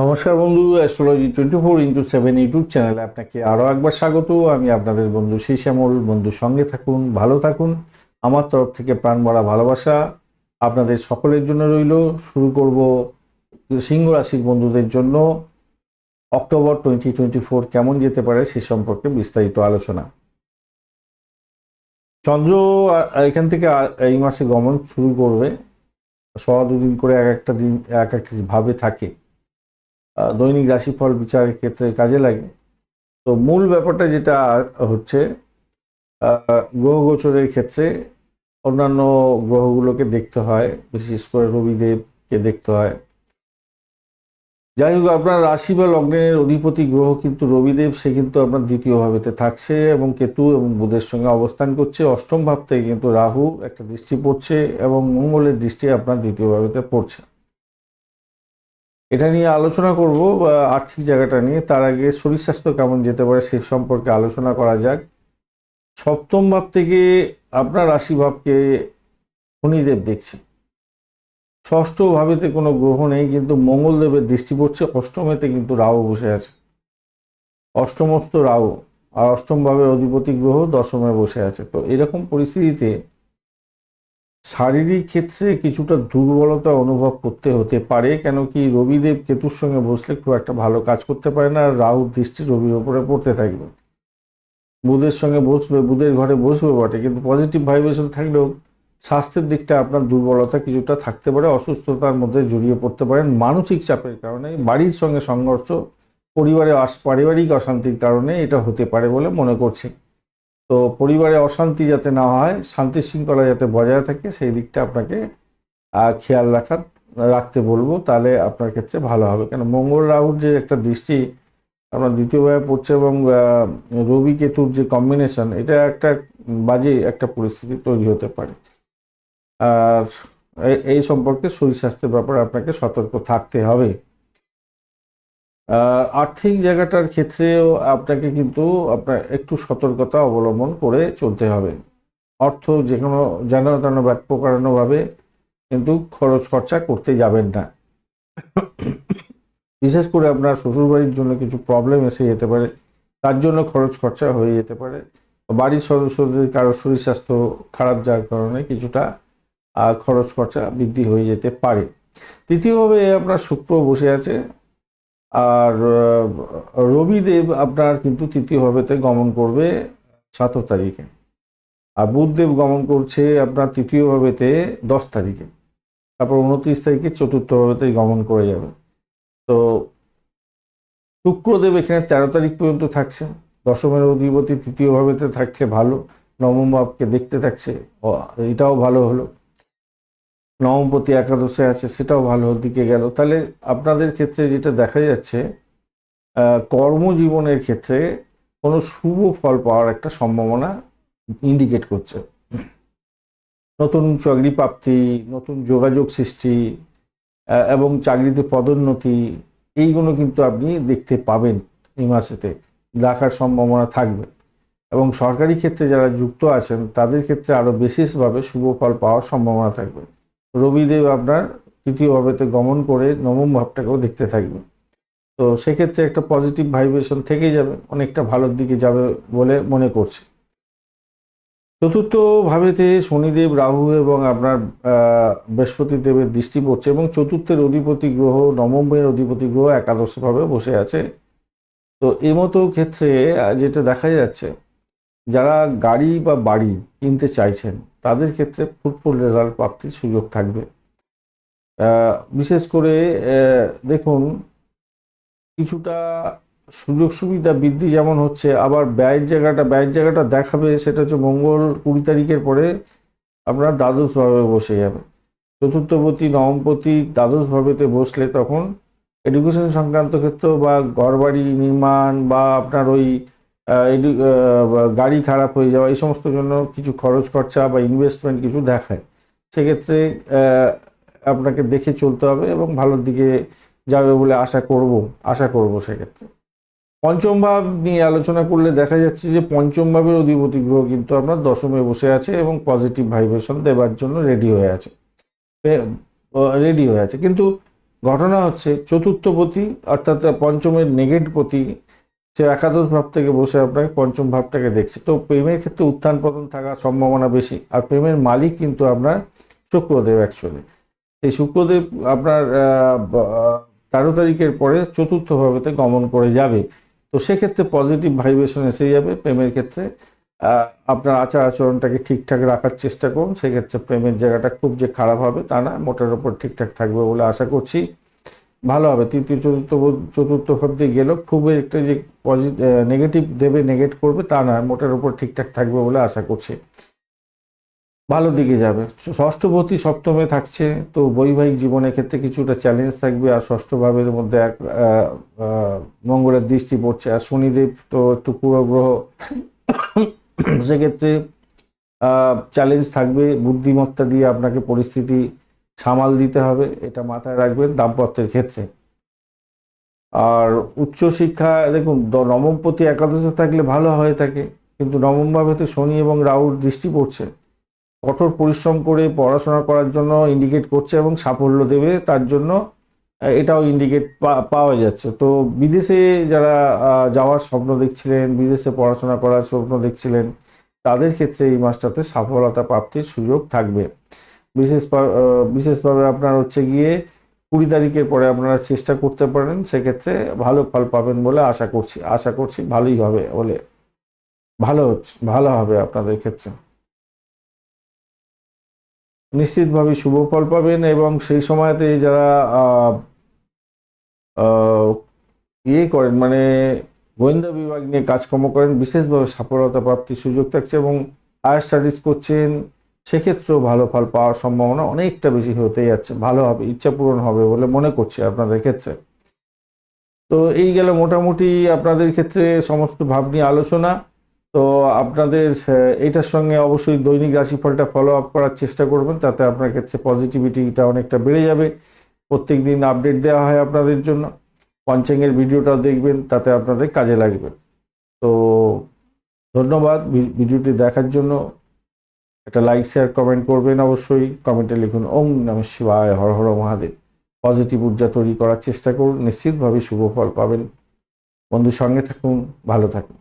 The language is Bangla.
নমস্কার বন্ধু astrology twenty four into seven YouTube চ্যানেলে আপনাকে আরও একবার স্বাগত। আমি আপনাদের বন্ধু সেই শ্যামল বন্ধুর সঙ্গে থাকুন, ভালো থাকুন। আমার তরফ থেকে প্রাণ ভরা ভালোবাসা আপনাদের সকলের জন্য রইল। শুরু করব সিংহ রাশির বন্ধুদের জন্য। অক্টোবর টোয়েন্টি টোয়েন্টি ফোর কেমন যেতে পারে সে সম্পর্কে বিস্তারিত আলোচনা। চন্দ্র এখান থেকে এই মাসে গমন শুরু করবে। শ দুদিন করে এক একটা দিন, এক একটা ভাবে থাকে। দৈনিক রাশিফল বিচারের ক্ষেত্রে কাজে লাগে। তো মূল ব্যাপারটা যেটা হচ্ছে গ্রহ গোচরের ক্ষেত্রে অন্যান্য গ্রহগুলোকে দেখতে হয়, বিশেষ করে রবিদেবকে দেখতে হয়। যাই হোক, আপনার রাশি বা লগ্নের অধিপতি গ্রহ কিন্তু রবিদেব, সে কিন্তু আপনার দ্বিতীয় ভাবেতে থাকছে এবং কেতু এবং বুধের সঙ্গে অবস্থান করছে। অষ্টম ভাব থেকে কিন্তু রাহু একটা দৃষ্টি পড়ছে এবং মঙ্গলের দৃষ্টি আপনার দ্বিতীয় ভাবেতে পড়ছে। এটা নিয়ে আলোচনা করব আর্থিক জায়গাটা নিয়ে। তার আগে শরীর স্বাস্থ্য কেমন যেতে পারে সে সম্পর্কে আলোচনা করা যাক। সপ্তম ভাব থেকে আপনার রাশি ভাবকে শনিদেব দেখছে ষষ্ঠ ভাবেতে কোনো গ্রহ নেই, কিন্তু মঙ্গলদেবের দৃষ্টি পড়ছে। অষ্টমেতে কিন্তু রাহু বসে আছে। অষ্টমস্ত রাহু আর অষ্টম ভাবের অধিপতি গ্রহ দশমে বসে আছে। তো এরকম পরিস্থিতিতে শারীরিক ক্ষেত্রে কিছুটা দুর্বলতা অনুভব করতে হতে পারে, কেন কি রবিদেব কেতুর সঙ্গে বসলে খুব একটা ভালো কাজ করতে পারে না। আর রাহুর দৃষ্টি রবির ওপরে পড়তে থাকবে। বুধের সঙ্গে বসবে, বুধের ঘরে বসবে বটে, কিন্তু পজিটিভ ভাইব্রেশন থাকলেও স্বাস্থ্যের দিকটা আপনার দুর্বলতা কিছুটা থাকতে পারে, অসুস্থতার মধ্যে জড়িয়ে পড়তে পারেন। মানসিক চাপের কারণে, বাড়ির সঙ্গে সংঘর্ষ, পরিবারে পারিবারিক অশান্তির কারণে এটা হতে পারে বলে মনে করছি। তো পরিবারে অশান্তি যাতে না হয়, শান্তি শৃঙ্খলা যাতে বজায় থাকে, সেই দিকটা আপনাকে খেয়াল রাখা, রাখতে বলব। তাহলে আপনার ক্ষেত্রে ভালো হবে। কেন, মঙ্গল রাহুর যে একটা দৃষ্টি আপনার দ্বিতীয়ভাবে পড়ছে এবং রবি কেতুর যে কম্বিনেশন এটা একটা বাজে একটা পরিস্থিতি তৈরি হতে পারে। আর এই সম্পর্কে শরীর স্বাস্থ্যের ব্যাপারে আপনাকে সতর্ক থাকতে হবে। আর্থিক জায়গাটার ক্ষেত্রেও আপনাকে কিন্তু আপনার একটু সতর্কতা অবলম্বন করে চলতে হবে। অর্থ যে কোনো যেন, তেন ব্যাক প্রকারানোভাবে কিন্তু খরচ খরচা করতে যাবেন না। বিশেষ করে আপনার শ্বশুরবাড়ির জন্য কিছু প্রবলেম এসে যেতে পারে, তার জন্য খরচ খরচা হয়ে যেতে পারে। বাড়ির সদস্যদের কারও শরীর স্বাস্থ্য খারাপ যাওয়ার কারণে কিছুটা খরচ খরচা বৃদ্ধি হয়ে যেতে পারে। তৃতীয়ভাবে আপনার শুক্র বসে আছে আর রবিদেব আপনার কিন্তু তৃতীয় ভাবেতে গমন করবে সতেরো তারিখে। আর বুধদেব গমন করছে আপনার তৃতীয় ভাবেতে দশ তারিখে। তারপর উনত্রিশ তারিখে চতুর্থ ভাবেতে গমন করে যাবে। তো শুক্রদেব এখানে তেরো তারিখ পর্যন্ত থাকছে। দশমের অধিপতি তৃতীয় ভাবেতে থাকলে ভালো। নবম ভাবকে দেখতে থাকছে। এটাও ভালো হলো। নবমপতি একাদশে আছে, সেটাও ভালো দিকে গেল। তাহলে আপনাদের ক্ষেত্রে যেটা দেখা যাচ্ছে কর্মজীবনের ক্ষেত্রে কোনো শুভ ফল পাওয়ার একটা সম্ভাবনা ইন্ডিকেট করছে। নতুন চাকরি প্রাপ্তি, নতুন যোগাযোগ সৃষ্টি এবং চাকরিতে পদোন্নতি, এইগুলো কিন্তু আপনি দেখতে পাবেন এই মাসেতে, দেখার সম্ভাবনা থাকবে। এবং সরকারি ক্ষেত্রে যারা যুক্ত আছেন, তাদের ক্ষেত্রে আরও বিশেষভাবে শুভ ফল পাওয়ার সম্ভাবনা থাকবে। রবিদেব আপনার তৃতীয় ভাবেতে গমন করে নবম ভাবটাকেও দেখতে থাকবে তো সেক্ষেত্রে একটা পজিটিভ ভাইব্রেশন থেকেই যাবে, অনেকটা ভালোর দিকে যাবে বলে মনে করছে। চতুর্থ ভাবেতে শনিদেব, রাহু এবং আপনার বৃহস্পতি দেবের দৃষ্টি পড়ছে এবং চতুর্থের অধিপতি গ্রহ, নবমের অধিপতি গ্রহ একাদশভাবে বসে আছে। তো এই মতো ক্ষেত্রে যেটা দেখা যাচ্ছে যারা গাড়ি বা বাড়ি কিনতে চাইছেন, তাদের ক্ষেত্রে ফুটফুল রেজাল্ট প্রাপ্তির সুযোগ থাকবে। বিশেষ করে দেখুন, কিছুটা সুযোগ সুবিধা বৃদ্ধি যেমন হচ্ছে, আবার ব্যয়ের জায়গাটা ব্যয়ের জায়গাটা দেখাবে, সেটা হচ্ছে মঙ্গল কুড়ি তারিখের পরে আপনার দ্বাদশভাবে বসে যাবে। চতুর্থপতি, নবমপতি দ্বাদশভাবেতে বসলে তখন এডুকেশন সংক্রান্ত ক্ষেত্র বা ঘরবাড়ি নির্মাণ বা আপনার ওই গাড়ি খারাপ হয়ে যাওয়া, এই সমস্ত জন্য কিছু খরচ খরচা বা ইনভেস্টমেন্ট কিছু দেখায় সেক্ষেত্রে আপনাকে দেখে চলতে হবে এবং ভালোর দিকে যাবে বলে আশা করব আশা করব সেক্ষেত্রে। পঞ্চম ভাব নিয়ে আলোচনা করলে দেখা যাচ্ছে যে পঞ্চম ভাবের অধিপতি গ্রহ কিন্তু আপনার দশমে বসে আছে এবং পজিটিভ ভাইব্রেশন দেওয়ার জন্য রেডি হয়ে আছে। রেডি হয়ে আছে। কিন্তু ঘটনা হচ্ছে চতুর্থপতি অর্থাৎ পঞ্চমের নেগেটপতি সে একাদশ ভাব থেকে বসে আপনাকে পঞ্চম ভাবটাকে দেখছে। তো প্রেমের ক্ষেত্রে উত্থান পতন থাকার সম্ভাবনা বেশি, আর প্রেমের মালিক কিন্তু আপনার শুক্রদেব অ্যাকচুয়ালি এই শুক্রদেব আপনার তেরো তারিখের পরে চতুর্থ ভাবেতে গমন করে যাবে। তো সেক্ষেত্রে পজিটিভ ভাইব্রেশন এসে যাবে প্রেমের ক্ষেত্রে। আপনার আচার আচরণটাকে ঠিকঠাক রাখার চেষ্টা করুন। সেক্ষেত্রে প্রেমের জায়গাটা খুব যে খারাপ হবে তা না, মোটের ওপর ঠিকঠাক থাকবে বলে আশা করছি। ভালো হবে। তৃতীয়, চতুর্থ চতুর্থ ভাব দিয়ে গেলেও খুব একটা যে পজিটিভ নেগেটিভ দেবে নেগেট করবে, তা না। মোটের ওপর ঠিকঠাক থাকবে বলে আশা করছি। ভালো দিকে যাবে। ষষ্ঠপতি সপ্তমে থাকছে, তো বৈবাহিক জীবনের ক্ষেত্রে কিছুটা চ্যালেঞ্জ থাকবে। আর ষষ্ঠ ভাবের মধ্যে এক মঙ্গলের দৃষ্টি পড়ছে। আর শনিদেব তো একটু পুরগ্রহ সেক্ষেত্রে চ্যালেঞ্জ থাকবে। বুদ্ধিমত্তা দিয়ে আপনাকে পরিস্থিতি সামাল দিতে হবে, এটা মাথায় রাখবেন দাম্পত্যের ক্ষেত্রে। আর উচ্চশিক্ষা দেখুন নবমপতি একাদশে থাকলে ভালো হয়ে থাকে, কিন্তু নবম ভাবেতে শনি এবং রাহুর দৃষ্টি পড়ছে। কঠোর পরিশ্রম করে পড়াশোনা করার জন্য ইন্ডিকেট করছে এবং সাফল্য দেবে, তার জন্য এটাও ইন্ডিকেট পাওয়া যাচ্ছে। তো বিদেশে যারা যাওয়ার স্বপ্ন দেখছিলেন, বিদেশে পড়াশোনা করার স্বপ্ন দেখছিলেন, তাদের ক্ষেত্রে এই মাসটাতে সফলতা প্রাপ্তির সুযোগ থাকবে। বিশেষ বিশেষভাবে আপনার হচ্ছে গিয়ে কুড়ি তারিখের পরে আপনারা চেষ্টা করতে পারেন, সেক্ষেত্রে ভালো ফল পাবেন বলে আশা করছি। আশা করছি ভালোই হবে বলে। ভালো ভালো হবে আপনাদের ক্ষেত্রে। নিশ্চিতভাবে শুভ ফল পাবেন এবং সেই সময়তে যারা ইয়ে করেন মানে গোয়েন্দা বিভাগ নিয়ে কাজকর্ম করেন, বিশেষভাবে সফলতা প্রাপ্তির সুযোগ থাকছে এবং হায়ার স্টাডিজ করছেন সেক্ষেত্রেও ভালো ফল পাওয়ার সম্ভাবনা অনেকটা বেশি হতে যাচ্ছে। ভালো হবে ইচ্ছা পূরণ হবে বলে মনে করছি আপনাদের ক্ষেত্রে। তো এই গেল মোটামুটি আপনাদের ক্ষেত্রে সমস্ত ভাব নিয়ে আলোচনা। তো আপনাদের এটার সঙ্গে অবশ্যই দৈনিক রাশিফলটা ফলো আপ করার চেষ্টা করবেন, তাতে আপনার ক্ষেত্রে পজিটিভিটিটা অনেকটা বেড়ে যাবে। প্রত্যেক দিন আপডেট দেওয়া হয় আপনাদের জন্য। পঞ্চাঙ্গের ভিডিওটাও দেখবেন, তাতে আপনাদের কাজে লাগবে। তো ধন্যবাদ ভিডিওটি দেখার জন্য। একটা লাইক শেয়ার কমেন্ট করবেন অবশ্যই। কমেন্টে লিখুন, ওম নম শিবায়, হর হর মহাদেব। পজিটিভ ঊর্জা তৈরি করার চেষ্টা করুন, নিশ্চিতভাবে শুভ ফল পাবেন। বন্ধুর সঙ্গে থাকুন, ভালো থাকুন।